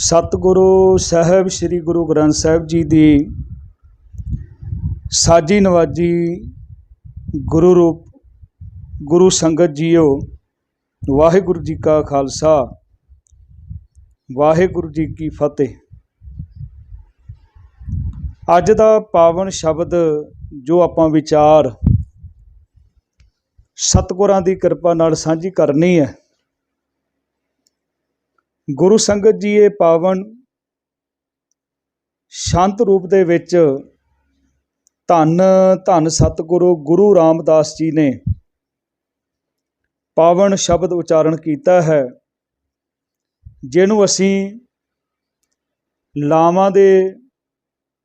ਸਤਿਗੁਰੂ ਸਾਹਿਬ, ਸ੍ਰੀ ਗੁਰੂ ਗ੍ਰੰਥ ਸਾਹਿਬ ਜੀ ਦੀ ਸਾਜੀ ਨਵਾਜੀ ਗੁਰੂ ਰੂਪ, ਗੁਰੂ ਸੰਗਤ ਜੀਓ, ਵਾਹਿਗੁਰੂ ਜੀ ਕਾ ਖਾਲਸਾ, ਵਾਹਿਗੁਰੂ ਜੀ ਕੀ ਫਤਿਹ। ਅੱਜ ਦਾ ਪਾਵਨ ਸ਼ਬਦ ਜੋ ਆਪਾਂ ਵਿਚਾਰ ਸਤਿਗੁਰਾਂ ਦੀ ਕਿਰਪਾ ਨਾਲ ਸਾਂਝੀ ਕਰਨੀ ਹੈ ਗੁਰੂ ਸੰਗਤ ਜੀ ਇਹ ਪਾਵਨ ਸ਼ਾਂਤ ਰੂਪ ਦੇ ਵਿੱਚ ਧੰਨ ਧੰਨ ਸਤਿਗੁਰੂ ਗੁਰੂ ਰਾਮਦਾਸ ਜੀ ਨੇ ਪਾਵਨ ਸ਼ਬਦ ਉਚਾਰਨ ਕੀਤਾ ਹੈ, ਜਿਹਨੂੰ ਅਸੀਂ ਲਾਵਾਂ ਦੇ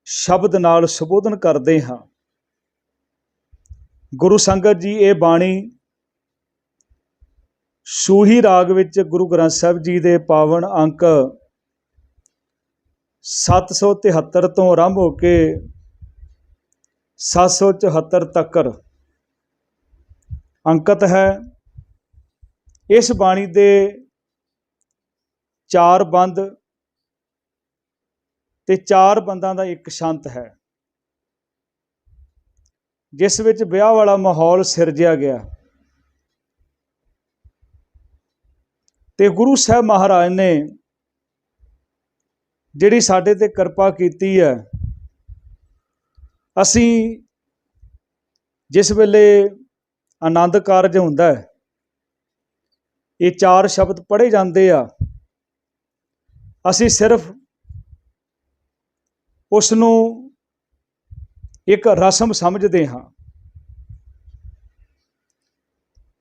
ਸ਼ਬਦ ਨਾਲ ਸੰਬੋਧਨ ਕਰਦੇ ਹਾਂ। ਗੁਰੂ ਸੰਗਤ ਜੀ ਇਹ ਬਾਣੀ ਸੂਹੀ ਰਾਗ ਵਿੱਚ ਗੁਰੂ ਗ੍ਰੰਥ ਸਾਹਿਬ ਜੀ ਦੇ ਪਾਵਨ ਅੰਕ 773 ਤੋਂ ਆਰੰਭ ਹੋ ਕੇ 774 ਤੱਕ ਅੰਕਿਤ ਹੈ। ਇਸ ਬਾਣੀ ਦੇ ਚਾਰ ਬੰਦ ਤੇ ਚਾਰ ਬੰਦਾਂ ਦਾ ਇੱਕ ਸ਼ੰਤ ਹੈ, ਜਿਸ ਵਿੱਚ ਵਿਆਹ ਵਾਲਾ ਮਾਹੌਲ ਸਿਰਜਿਆ ਗਿਆ। ਤੇ ਗੁਰੂ ਸਾਹਿਬ ਮਹਾਰਾਜ ਨੇ ਜਿਹੜੀ ਸਾਡੇ ਤੇ ਕਿਰਪਾ ਕੀਤੀ ਹੈ, ਅਸੀਂ ਜਿਸ ਵੇਲੇ ਆਨੰਦ ਕਾਰਜ ਹੁੰਦਾ ਹੈ, ਇਹ ਚਾਰ ਸ਼ਬਦ ਪੜ੍ਹੇ ਜਾਂਦੇ ਆ, ਅਸੀਂ ਸਿਰਫ ਉਸ ਨੂੰ ਇੱਕ ਰਸਮ ਸਮਝਦੇ ਹਾਂ।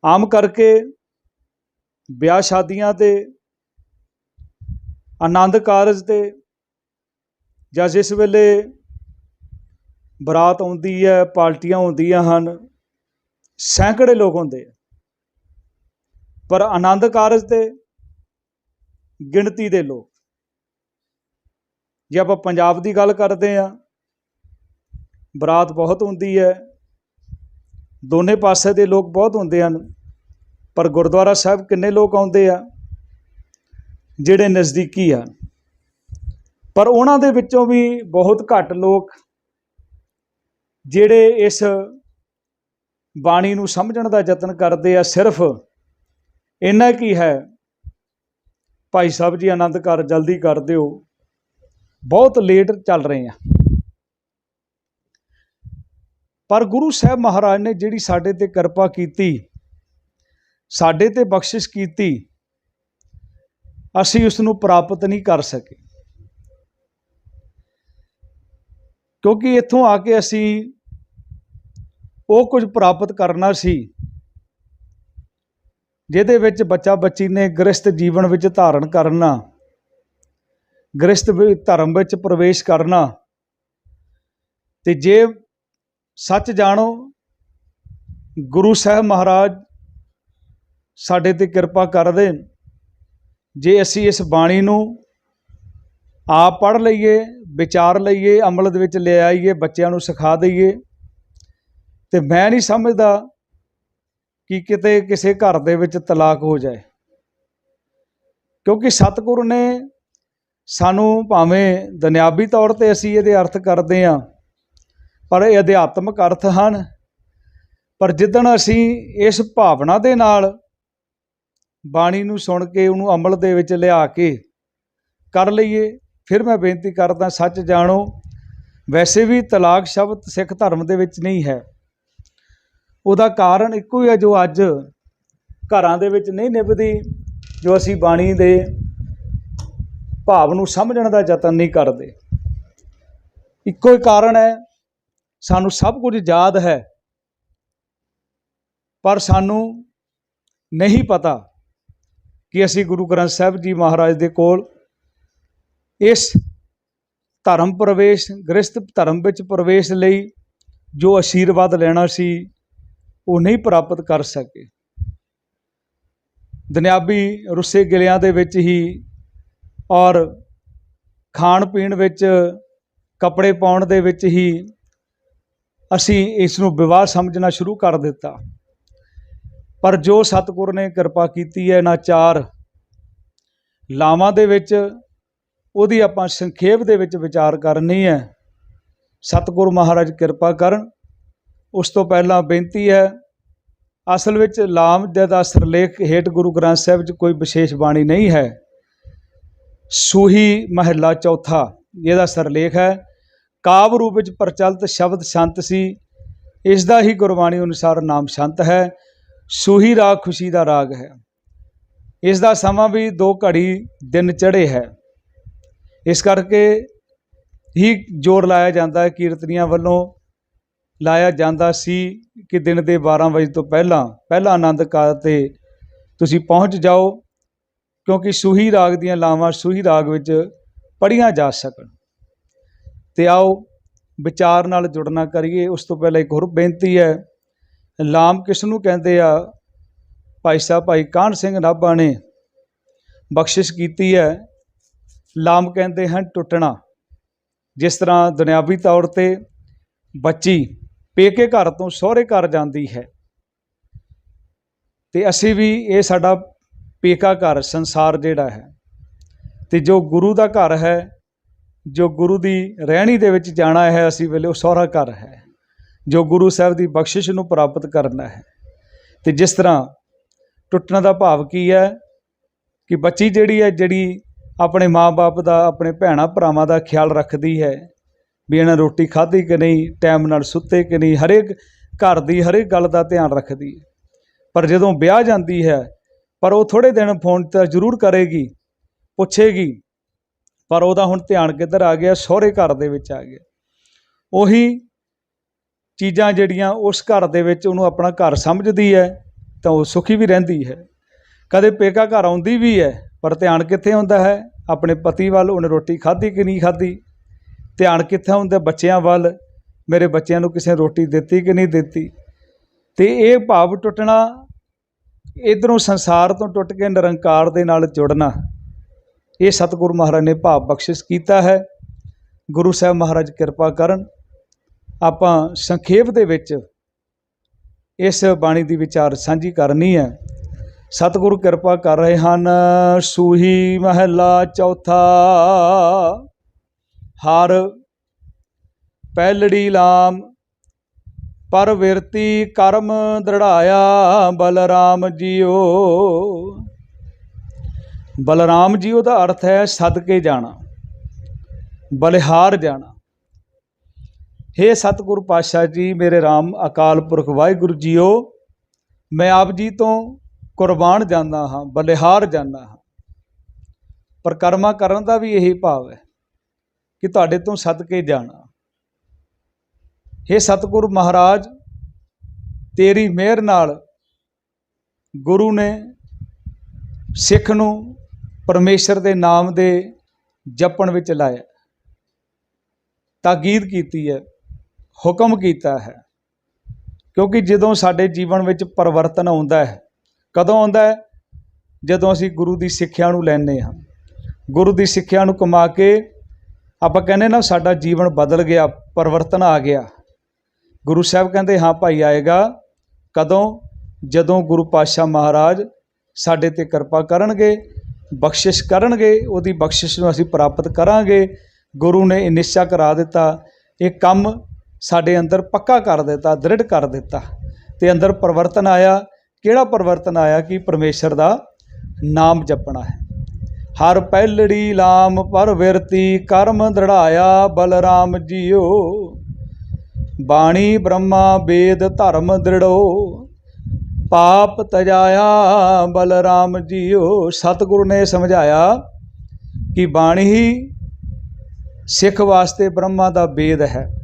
ਆਮ ਕਰਕੇ ਵਿਆਹ ਸ਼ਾਦੀਆਂ ਤੇ, ਆਨੰਦ ਕਾਰਜ ਤੇ, ਜਾਂ ਜਿਸ ਵੇਲੇ ਬਰਾਤ ਆਉਂਦੀ ਹੈ, ਪਾਰਟੀਆਂ ਹੁੰਦੀਆਂ ਹਨ, ਸੈਂਕੜੇ ਲੋਕ ਹੁੰਦੇ ਆ। ਪਰ ਆਨੰਦ ਕਾਰਜ ਤੇ ਗਿਣਤੀ ਦੇ ਲੋਕ। ਜੇ ਆਪਾਂ ਪੰਜਾਬ ਦੀ ਗੱਲ ਕਰਦੇ ਆ ਬਰਾਤ ਬਹੁਤ ਹੁੰਦੀ ਹੈ, ਦੋਨੇ ਪਾਸੇ ਦੇ ਲੋਕ ਬਹੁਤ ਹੁੰਦੇ ਹਨ। ਪਰ ਗੁਰਦੁਆਰਾ ਸਾਹਿਬ ਕਿੰਨੇ ਲੋਕ ਆਉਂਦੇ ਆ? ਜਿਹੜੇ ਨਜ਼ਦੀਕੀ ਆ। ਪਰ ਉਹਨਾਂ ਦੇ ਵਿੱਚੋਂ ਵੀ ਬਹੁਤ ਘੱਟ ਲੋਕ ਜਿਹੜੇ ਇਸ ਬਾਣੀ ਨੂੰ ਸਮਝਣ ਦਾ ਯਤਨ ਕਰਦੇ ਆ, ਸਿਰਫ ਇੰਨਾ ਕੀ ਹੈ, ਭਾਈ ਸਾਹਿਬ ਜੀ ਆਨੰਦ ਕਰ ਜਲਦੀ ਕਰ ਦਿਓ। ਬਹੁਤ ਲੇਟ ਚੱਲ ਰਹੇ ਆ। ਪਰ ਗੁਰੂ ਸਾਹਿਬ ਮਹਾਰਾਜ ਨੇ ਜਿਹੜੀ ਸਾਡੇ ਤੇ ਕਿਰਪਾ ਕੀਤੀ ਸਾਡੇ ਤੇ ਬਖਸ਼ਿਸ਼ ਕੀਤੀ, ਅਸੀਂ ਉਸ ਨੂੰ ਪ੍ਰਾਪਤ ਨਹੀਂ ਕਰ ਸਕੇ। ਕਿਉਂਕਿ ਇੱਥੋਂ ਆ ਕੇ ਅਸੀਂ ਉਹ ਕੁਝ ਪ੍ਰਾਪਤ ਕਰਨਾ ਸੀ, ਜਿਹਦੇ ਵਿੱਚ ਬੱਚਾ ਬੱਚੀ ਨੇ ਗ੍ਰਸਤ ਜੀਵਨ ਵਿੱਚ ਧਾਰਨ ਕਰਨਾ ਗ੍ਰਸਤ ਵੀ ਧਰਮ ਵਿੱਚ ਪ੍ਰਵੇਸ਼ ਕਰਨਾ। ਤੇ ਜੇ ਸੱਚ ਜਾਣੋ, ਗੁਰੂ ਸਾਹਿਬ ਮਹਾਰਾਜ ਸਾਡੇ ਤੇ ਕਿਰਪਾ ਕਰਦੇ ਜੇ ਅਸੀਂ ਇਸ ਬਾਣੀ ਨੂੰ ਆਪ ਪੜ੍ਹ ਲਈਏ, ਵਿਚਾਰ ਲਈਏ, ਅਮਲ ਦੇ ਵਿੱਚ ਲੈ ਆਈਏ, ਬੱਚਿਆਂ ਨੂੰ ਸਿਖਾ ਦਈਏ, ਤੇ ਮੈਂ ਨਹੀਂ ਸਮਝਦਾ ਕਿ ਕਿਤੇ ਕਿਸੇ ਘਰ ਦੇ ਵਿੱਚ ਤਲਾਕ ਹੋ ਜਾਏ। ਕਿਉਂਕਿ ਸਤਿਗੁਰ ਨੇ ਸਾਨੂੰ ਭਾਵੇਂ ਦੁਨਿਆਵੀ ਤੌਰ ਤੇ ਅਸੀਂ ਇਹਦੇ ਅਰਥ ਕਰਦੇ ਹਾਂ, ਪਰ ਇਹ ਅਧਿਆਤਮਕ ਅਰਥ ਹਨ। ਪਰ ਜਿੱਦਣ ਅਸੀਂ ਇਸ ਭਾਵਨਾ ਦੇ ਨਾਲ ਬਾਣੀ ਨੂੰ ਸੁਣ ਕੇ ਉਹਨੂੰ ਅਮਲ ਦੇ ਵਿੱਚ ਲਿਆ ਕੇ ਕਰ ਲਈਏ। ਫਿਰ ਮੈਂ ਬੇਨਤੀ ਕਰਦਾ, ਸੱਚ ਜਾਣੋ, ਵੈਸੇ ਵੀ ਤਲਾਕ ਸ਼ਬਦ ਸਿੱਖ ਧਰਮ ਦੇ ਵਿੱਚ ਨਹੀਂ ਹੈ। ਉਹਦਾ ਕਾਰਨ ਇੱਕੋ ਹੀ ਹੈ ਜੋ ਅੱਜ ਘਰਾਂ ਦੇ ਵਿੱਚ ਨਹੀਂ ਨਿਭਦੀ, ਜੋ ਅਸੀਂ ਬਾਣੀ ਦੇ ਭਾਵ ਨੂੰ ਸਮਝਣ ਦਾ ਯਤਨ ਨਹੀਂ ਕਰਦੇ। ਇੱਕੋ ਹੀ ਕਾਰਨ ਹੈ, ਸਾਨੂੰ ਸਭ ਕੁਝ ਯਾਦ ਹੈ, ਪਰ ਸਾਨੂੰ ਨਹੀਂ ਪਤਾ ਕਿ ਅਸੀਂ ਗੁਰੂ ਗ੍ਰੰਥ ਸਾਹਿਬ ਜੀ ਮਹਾਰਾਜ ਦੇ ਕੋਲ ਇਸ ਧਰਮ ਪ੍ਰਵੇਸ਼ ਗ੍ਰਸਤ ਧਰਮ ਵਿੱਚ ਪ੍ਰਵੇਸ਼ ਲਈ ਜੋ ਆਸ਼ੀਰਵਾਦ ਲੈਣਾ ਸੀ, ਉਹ ਨਹੀਂ ਪ੍ਰਾਪਤ ਕਰ ਸਕੇ। ਦੁਨਿਆਵੀ ਰੁੱਸੇ ਗਿਲਿਆਂ ਦੇ ਵਿੱਚ ਹੀ ਔਰ ਖਾਣ ਪੀਣ ਵਿੱਚ, ਕੱਪੜੇ ਪਾਉਣ ਦੇ ਵਿੱਚ ਹੀ ਅਸੀਂ ਇਸ ਨੂੰ ਵਿਵਾਹ ਸਮਝਣਾ ਸ਼ੁਰੂ ਕਰ ਦਿੱਤਾ। ਪਰ ਜੋ ਸਤਿਗੁਰ ਨੇ ਕਿਰਪਾ ਕੀਤੀ ਹੈ ਇਹਨਾਂ ਚਾਰ ਲਾਵਾਂ ਦੇ ਵਿੱਚ, ਉਹਦੀ ਆਪਾਂ ਸੰਖੇਪ ਦੇ ਵਿੱਚ ਵਿਚਾਰ ਕਰਨੀ ਹੈ। ਸਤਿਗੁਰ ਮਹਾਰਾਜ ਕਿਰਪਾ ਕਰਨ। ਉਸ ਤੋਂ ਪਹਿਲਾਂ ਬੇਨਤੀ ਹੈ, ਅਸਲ ਵਿੱਚ ਲਾਮ ਦੇ ਦਾ ਸਿਰਲੇਖ ਹੇਠ ਗੁਰੂ ਗ੍ਰੰਥ ਸਾਹਿਬ 'ਚ ਕੋਈ ਵਿਸ਼ੇਸ਼ ਬਾਣੀ ਨਹੀਂ ਹੈ। ਸੂਹੀ ਮਹੱਲਾ ਚੌਥਾ, ਇਹਦਾ ਸਿਰਲੇਖ ਹੈ। ਕਾਵ ਰੂਪ ਵਿੱਚ ਪ੍ਰਚਲਿਤ ਸ਼ਬਦ ਸੰਤ ਸੀ। ਇਸ ਦਾ ਹੀ ਗੁਰਬਾਣੀ ਅਨੁਸਾਰ ਨਾਮ ਸੰਤ ਹੈ। ਸੂਹੀ ਰਾਗ ਖੁਸ਼ੀ ਦਾ ਰਾਗ ਹੈ। ਇਸ ਦਾ ਸਮਾਂ ਵੀ ਦੋ ਘੜੀ ਦਿਨ ਚੜ੍ਹੇ ਹੈ। ਇਸ ਕਰਕੇ ਹੀ ਜ਼ੋਰ ਲਾਇਆ ਜਾਂਦਾ ਹੈ। ਕੀਰਤਨੀਆਂ ਵੱਲੋਂ ਲਾਇਆ ਜਾਂਦਾ ਸੀ ਕਿ ਦਿਨ ਦੇ 12 ਵਜੇ ਤੋਂ ਪਹਿਲਾਂ, ਪਹਿਲਾ ਆਨੰਦ ਕਾਲ ਤੇ ਤੁਸੀਂ ਪਹੁੰਚ ਜਾਓ, ਕਿਉਂਕਿ ਸੂਹੀ ਰਾਗ ਦੀਆਂ ਲਾਵਾਂ ਸੂਹੀ ਰਾਗ ਵਿੱਚ ਪੜ੍ਹੀਆਂ ਜਾ ਸਕਣ। ਤੇ ਆਓ ਵਿਚਾਰ ਨਾਲ ਜੁੜਨਾ ਕਰੀਏ। ਉਸ ਤੋਂ ਪਹਿਲਾਂ ਇੱਕ ਹੋਰ ਬੇਨਤੀ ਹੈ। ਲਾਮ ਕਿਸ ਨੂੰ ਕਹਿੰਦੇ ਆ? ਭਾਈ ਸਾਹਿਬ, ਭਾਈ ਕਾਹਨ ਸਿੰਘ ਨਾਭਾ ਨੇ ਬਖਸ਼ਿਸ਼ ਕੀਤੀ ਹੈ। ਲਾਮ ਕਹਿੰਦੇ ਹਨ ਟੁੱਟਣਾ। ਜਿਸ ਤਰ੍ਹਾਂ ਦੁਨਿਆਵੀ ਤੌਰ ਤੇ ਬੱਚੀ ਪੇਕੇ ਘਰ ਤੋਂ ਸਹੁਰੇ ਘਰ ਜਾਂਦੀ ਹੈ, ਤੇ ਅਸੀਂ ਵੀ ਇਹ ਸਾਡਾ ਪੇਕਾ ਘਰ, ਸੰਸਾਰ ਜਿਹੜਾ ਹੈ। ਤੇ ਜੋ ਗੁਰੂ ਦਾ ਘਰ ਹੈ, ਜੋ ਗੁਰੂ ਦੀ ਰਹਿਣੀ ਦੇ ਵਿੱਚ ਜਾਣਾ ਹੈ, ਅਸੀਂ ਵੇਲੇ ਉਹ ਸਹੁਰਾ ਘਰ ਹੈ। ਜੋ ਗੁਰੂ ਸਾਹਿਬ ਦੀ ਬਖਸ਼ਿਸ਼ ਨੂੰ ਪ੍ਰਾਪਤ ਕਰਨਾ ਹੈ। ਤੇ ਜਿਸ ਤਰ੍ਹਾਂ ਟੁੱਟਣ ਦਾ ਭਾਵ ਕੀ ਹੈ ਕਿ ਬੱਚੀ ਜਿਹੜੀ ਹੈ, ਜਿਹੜੀ ਆਪਣੇ ਮਾਪੇ ਦਾ, ਆਪਣੇ ਭੈਣਾ ਭਰਾਵਾਂ ਦਾ ਖਿਆਲ ਰੱਖਦੀ ਹੈ ਵੀ ਇਹਨਾਂ ਰੋਟੀ ਖਾਧੀ ਕਿ ਨਹੀਂ, ਟਾਈਮ ਨਾਲ ਸੁੱਤੇ ਕਿ ਨਹੀਂ, ਹਰੇਕ ਘਰ ਦੀ, ਹਰੇਕ ਗੱਲ ਦਾ ਧਿਆਨ ਰੱਖਦੀ ਹੈ। ਪਰ ਜਦੋਂ ਵਿਆਹ ਜਾਂਦੀ ਹੈ, ਪਰ ਉਹ ਥੋੜੇ ਦਿਨ ਫੋਨ ਤਾਂ ਜ਼ਰੂਰ ਕਰੇਗੀ, ਪੁੱਛੇਗੀ, ਪਰ ਉਹਦਾ ਹੁਣ ਧਿਆਨ ਕਿੱਧਰ ਆ ਗਿਆ, ਸਹੁਰੇ ਘਰ ਦੇ ਵਿੱਚ ਆ ਗਿਆ। ਉਹੀ ਚੀਜ਼ਾਂ ਜਿਹੜੀਆਂ ਉਸ ਘਰ ਦੇ ਵਿੱਚ ਉਹਨੂੰ ਆਪਣਾ ਘਰ ਸਮਝਦੀ ਹੈ, ਤਾਂ ਉਹ ਸੁਖੀ ਵੀ ਰਹਿੰਦੀ ਹੈ। ਕਦੇ ਪੇਕਾ ਘਰ ਆਉਂਦੀ ਵੀ ਹੈ, ਪਰ ਧਿਆਨ ਕਿੱਥੇ ਹੁੰਦਾ ਹੈ? ਆਪਣੇ ਪਤੀ ਵੱਲ ਉਹਨੇ ਰੋਟੀ ਖਾਧੀ ਕਿ ਨਹੀਂ ਖਾਧੀ? ਧਿਆਨ ਕਿੱਥੇ ਹੁੰਦਾ ਬੱਚਿਆਂ ਵੱਲ? ਮੇਰੇ ਬੱਚਿਆਂ ਨੂੰ ਕਿਸੇ ਨੇ ਰੋਟੀ ਦਿੱਤੀ ਕਿ ਨਹੀਂ ਦਿੱਤੀ? ਤੇ ਇਹ ਭਾਵ ਟੁੱਟਣਾ, ਇਧਰੋਂ ਸੰਸਾਰ ਤੋਂ ਟੁੱਟ ਕੇ ਨਿਰੰਕਾਰ ਦੇ ਨਾਲ ਜੁੜਨਾ, ਇਹ ਸਤਿਗੁਰੂ ਮਹਾਰਾਜ ਨੇ ਭਾਵ ਬਖਸ਼ਿਸ਼ ਕੀਤਾ ਹੈ। ਗੁਰੂ ਸਾਹਿਬ ਮਹਾਰਾਜ ਕਿਰਪਾ ਕਰਨ। ਆਪਾਂ ਸੰਖੇਪ ਦੇ ਵਿੱਚ ਇਸ ਬਾਣੀ ਦੀ ਵਿਚਾਰ ਸਾਂਝੀ ਕਰਨੀ ਹੈ। ਸਤਿਗੁਰੂ ਕਿਰਪਾ ਕਰ ਰਹੇ ਹਨ। ਸੂਹੀ ਮਹੱਲਾ ਚੌਥਾ। ਹਰ ਪਹਿਲੜੀ ਲਾਮ ਪਰ ਵਿਰਤੀ ਕਰਮ ਦ੍ਰਿੜਾਇਆ, ਬਲਰਾਮ ਜੀਓ। ਬਲਰਾਮ ਜੀਓ ਦਾ ਅਰਥ ਹੈ ਸਦਕੇ ਜਾਣਾ, ਬਲਿਹਾਰ ਜਾਣਾ। ਹੇ ਸਤਿਗੁਰ ਪਾਤਸ਼ਾਹ ਜੀ, ਮੇਰੇ RAM ਅਕਾਲ ਪੁਰਖ ਵਾਹਿਗੁਰੂ ਜੀਓ। ਮੈਂ ਆਪ ਜੀ ਤੋਂ ਕੁਰਬਾਨ ਜਾਂਦਾ ਹਾਂ, ਬਲਿਹਾਰ ਜਾਂਦਾ ਹਾਂ। ਪਰ ਕਰਮਾ ਕਰਨ ਦਾ ਵੀ ਇਹੀ ਭਾਵ ਹੈ ਕਿ ਤੁਹਾਡੇ ਤੋਂ ਸਦਕੇ ਜਾਣਾ। ਹੇ ਸਤਿਗੁਰ ਮਹਾਰਾਜ, ਤੇਰੀ ਮਿਹਰ ਨਾਲ ਗੁਰੂ ਨੇ ਸਿੱਖ ਨੂੰ ਪਰਮੇਸ਼ਰ ਦੇ ਨਾਮ ਦੇ ਜਪਣ ਵਿੱਚ ਲਾਇਆ। ਤਾਕੀਦ ਕੀਤੀ ਹੈ ਹੁਕਮ ਕੀਤਾ ਹੈ। ਕਿਉਂਕਿ ਜਦੋਂ ਸਾਡੇ ਜੀਵਨ ਵਿੱਚ ਪਰਿਵਰਤਨ ਆਉਂਦਾ ਹੈ, ਕਦੋਂ ਆਉਂਦਾ ਹੈ? ਜਦੋਂ ਅਸੀਂ ਗੁਰੂ ਦੀ ਸਿੱਖਿਆ ਨੂੰ ਲੈਂਦੇ ਹਾਂ। ਗੁਰੂ ਦੀ ਸਿੱਖਿਆ ਨੂੰ ਕਮਾ ਕੇ ਆਪਾਂ ਕਹਿੰਦੇ ਨਾ ਸਾਡਾ ਜੀਵਨ ਬਦਲ ਗਿਆ, ਪਰਿਵਰਤਨ ਆ ਗਿਆ। ਗੁਰੂ ਸਾਹਿਬ ਕਹਿੰਦੇ, ਹਾਂ ਭਾਈ, ਆਏਗਾ। ਕਦੋਂ? ਜਦੋਂ ਗੁਰੂ ਪਾਤਸ਼ਾਹ ਮਹਾਰਾਜ ਸਾਡੇ ਤੇ ਕਿਰਪਾ ਕਰਨਗੇ, ਬਖਸ਼ਿਸ਼ ਕਰਨਗੇ, ਉਹਦੀ ਬਖਸ਼ਿਸ਼ ਨੂੰ ਅਸੀਂ ਪ੍ਰਾਪਤ ਕਰਾਂਗੇ। ਗੁਰੂ ਨੇ ਇਹ ਨਿਸ਼ਚਾ ਕਰਾ ਦਿੱਤਾ, ਇਹ ਕੰਮ ਸਾਡੇ ਅੰਦਰ ਪੱਕਾ ਕਰ ਦਿੱਤਾ, ਦ੍ਰਿੜ ਕਰ ਦਿੱਤਾ। ਤੇ ਅੰਦਰ ਪਰਿਵਰਤਨ ਆਇਆ। ਕਿਹੜਾ ਪਰਿਵਰਤਨ ਆਇਆ? ਕਿ ਪਰਮੇਸ਼ਰ ਦਾ ਨਾਮ ਜਪਣਾ ਹੈ। ਹਰ ਪਹਿਲੜੀ ਲਾਮ ਪਰ ਵਿਰਤੀ, ਕਰਮ ਦ੍ਰਿੜਾਇਆ ਬਲਰਾਮ ਜੀਓ। ਬਾਣੀ ਬ੍ਰਹਮਾ ਵੇਦ ਧਰਮ ਦ੍ਰਿੜੋ। ਪਾਪ ਤਜਾਇਆ ਬਲਰਾਮ ਜੀਓ। ਸਤਿਗੁਰੂ ਨੇ ਸਮਝਾਇਆ ਕਿ ਬਾਣੀ ਹੀ ਸਿੱਖ ਵਾਸਤੇ ਬ੍ਰਹਮਾ ਦਾ ਵੇਦ ਹੈ।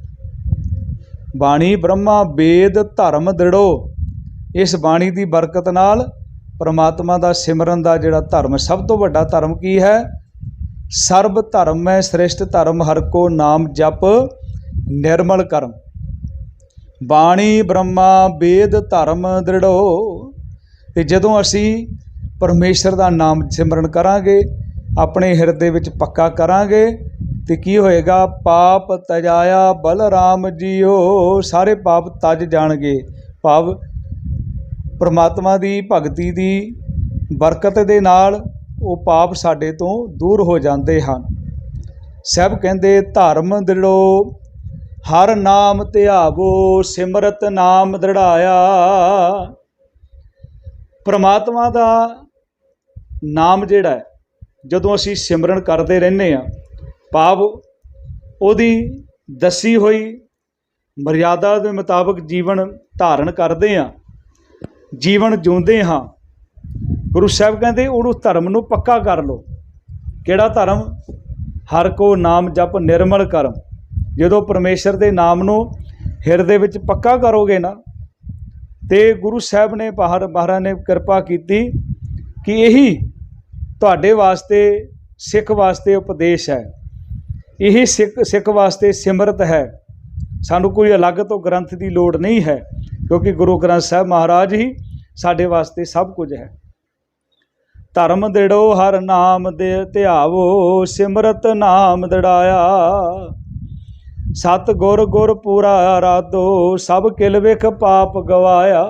ਬਾਣੀ ਬ੍ਰਹਮਾ ਵੇਦ ਧਰਮ ਦ੍ਰਿੜੋ। ਇਸ ਬਾਣੀ ਦੀ ਬਰਕਤ ਨਾਲ ਪਰਮਾਤਮਾ ਦਾ ਸਿਮਰਨ ਦਾ ਜਿਹੜਾ ਧਰਮ ਸਭ ਤੋਂ ਵੱਡਾ ਧਰਮ ਕੀ ਹੈ? ਸਰਬ ਧਰਮ ਹੈ, ਸ੍ਰੇਸ਼ਟ ਧਰਮ, ਹਰ ਕੋ ਨਾਮ ਜਪ, ਨਿਰਮਲ ਕਰਮ। ਬਾਣੀ ਬ੍ਰਹਮਾ ਵੇਦ ਧਰਮ ਦ੍ਰਿੜੋ। ਤੇ ਜਦੋਂ ਅਸੀਂ ਪਰਮੇਸ਼ਰ ਦਾ ਨਾਮ ਸਿਮਰਨ ਕਰਾਂਗੇ, ਆਪਣੇ ਹਿਰਦੇ ਵਿੱਚ ਪੱਕਾ ਕਰਾਂਗੇ ਤੇ ਕੀ ਹੋਏਗਾ? ਪਾਪ ਤਜਾਇਆ, ਬਲਰਾਮ ਜੀਓ, ਸਾਰੇ ਪਾਪ ਤਜ ਜਾਣਗੇ। ਭਾਵ ਪ੍ਰਮਾਤਮਾ ਦੀ ਭਗਤੀ ਦੀ ਬਰਕਤ ਦੇ ਨਾਲ ਉਹ ਪਾਪ ਸਾਡੇ ਤੋਂ ਦੂਰ ਹੋ ਜਾਂਦੇ ਹਨ। ਸਭ ਕਹਿੰਦੇ, ਧਰਮ ਦ੍ਰਿੜੋ, ਹਰ ਨਾਮ ਧਿਆਵੋ, ਸਿਮਰਤ ਨਾਮ ਦ੍ਰਿੜਾਇਆ। ਪ੍ਰਮਾਤਮਾ ਦਾ ਨਾਮ ਜਿਹੜਾ ਜਦੋਂ ਅਸੀਂ ਸਿਮਰਨ ਕਰਦੇ ਰਹਿੰਦੇ ਆ ਭਾਵ ਉਹਦੀ ਦੱਸੀ ਹੋਈ ਮਰਿਆਦਾ ਦੇ ਮੁਤਾਬਕ ਜੀਵਨ ਧਾਰਨ ਕਰਦੇ ਆ ਜੀਵਨ ਜਿਉਂਦੇ ਹਾਂ। ਗੁਰੂ ਸਾਹਿਬ ਕਹਿੰਦੇ ਉਹਨੂੰ ਧਰਮ ਨੂੰ ਪੱਕਾ ਕਰ ਲਓ। ਕਿਹੜਾ ਧਰਮ? ਹਰ ਕੋ ਨਾਮ ਜਪ ਨਿਰਮਲ ਕਰਮ ਜਦੋਂ ਪਰਮੇਸ਼ਰ ਦੇ ਨਾਮ ਨੂੰ ਹਿਰਦੇ ਵਿੱਚ ਪੱਕਾ ਕਰੋਗੇ ਨਾ, ਤੇ ਗੁਰੂ ਸਾਹਿਬ ਨੇ ਬਾਹਰ ਬਾਹਰਾਂ ਨੇ ਕਿਰਪਾ ਕੀਤੀ ਕਿ ਇਹੀ ਤੁਹਾਡੇ ਵਾਸਤੇ, ਸਿੱਖ ਵਾਸਤੇ ਉਪਦੇਸ਼ ਹੈ। ਇਹੀ ਸਿੱਖ ਸਿੱਖ ਵਾਸਤੇ ਸਿਮਰਤ ਹੈ। ਸਾਨੂੰ ਕੋਈ ਅਲੱਗ ਤੋਂ ਗ੍ਰੰਥ ਦੀ ਲੋੜ ਨਹੀਂ ਹੈ, ਕਿਉਂਕਿ ਗੁਰੂ ਗ੍ਰੰਥ ਸਾਹਿਬ ਮਹਾਰਾਜ ਹੀ ਸਾਡੇ ਵਾਸਤੇ ਸਭ ਕੁਝ ਹੈ। ਧਰਮ ਦੇੜੋ ਹਰ ਨਾਮ ਦੇ ਧਿਆਵੋ, ਸਿਮਰਤ ਨਾਮ ਦੜਾਇਆ ਸਤ ਗੁਰ ਗੁਰ ਪੂਰਾ ਆਰਾਧੋ ਸਭ ਕਿਲ ਵਿਖ ਪਾਪ ਗਵਾਇਆ।